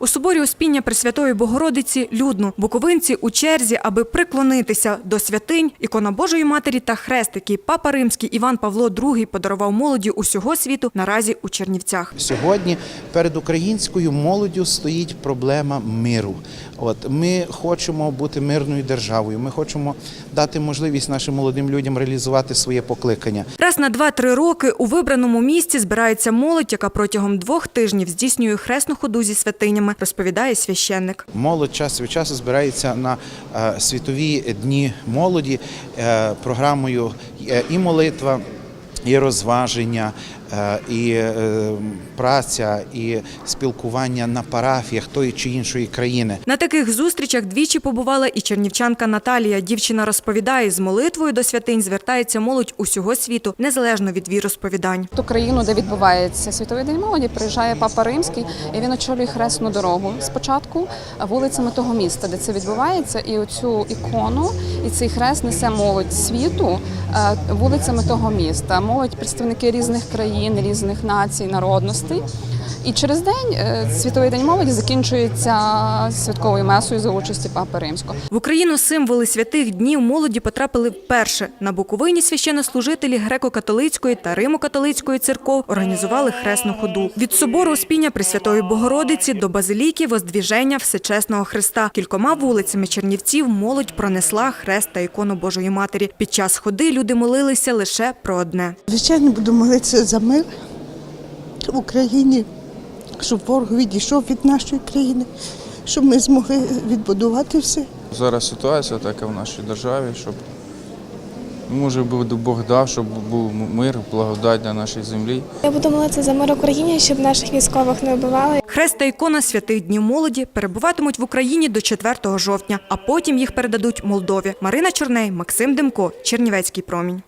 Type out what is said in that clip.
У соборі Успіння Пресвятої Богородиці людно. Буковинці у черзі, аби приклонитися до святинь, ікона Божої Матері та хрест, який Папа Римський Іван Павло II подарував молоді усього світу наразі у Чернівцях. Сьогодні перед українською молоддю стоїть проблема миру. От ми хочемо бути мирною державою. Ми хочемо дати можливість нашим молодим людям реалізувати своє покликання. Раз на 2-3 роки у вибраному місці збирається молодь, яка протягом двох тижнів здійснює хресну ходу зі святинями, розповідає священник. Молодь час від часу збирається на е, світові дні молоді е, програмою е, і молитва, і розваження, і е, праця, і спілкування на парафіях тої чи іншої країни. На таких зустрічах двічі побувала і чернівчанка Наталія. Дівчина розповідає, з молитвою до святинь звертається молодь усього світу, незалежно від віросповідань. ту країну, де відбувається світовий день молоді, приїжджає папа римський, і він очолює хресну дорогу. Спочатку вулицями того міста, де це відбувається, і оцю ікону і цей хрест несе молодь світу е, вулицями того міста. Молодь представники різних країн, різних націй, народностей. І через день е, світовий день молоді закінчується святковою месою за участі папи римського. В Україну символи святих днів молоді потрапили вперше. На Буковині священнослужителі греко-католицької та римо-католицької церков організували хресну ходу. Від собору Успіння Пресвятої Богородиці до базиліки Воздвіження Всечесного Христа. Кількома вулицями Чернівців молодь пронесла хрест та ікону Божої Матері. Під час ходи люди молилися лише про одне. Звичайно, буду молитися за мир в Україні, щоб ворог відійшов від нашої країни, щоб ми змогли відбудувати все. Зараз ситуація така в нашій державі, щоб може би Бог дав, щоб був мир, благодать на нашій землі. Я буду молитися за мир Україні, щоб наших військових не вбивали. Хрест та ікона святих днів молоді перебуватимуть в Україні до 4 жовтня, а потім їх передадуть Молдові. Марина Чорней, Максим Демко, Чернівецький промінь.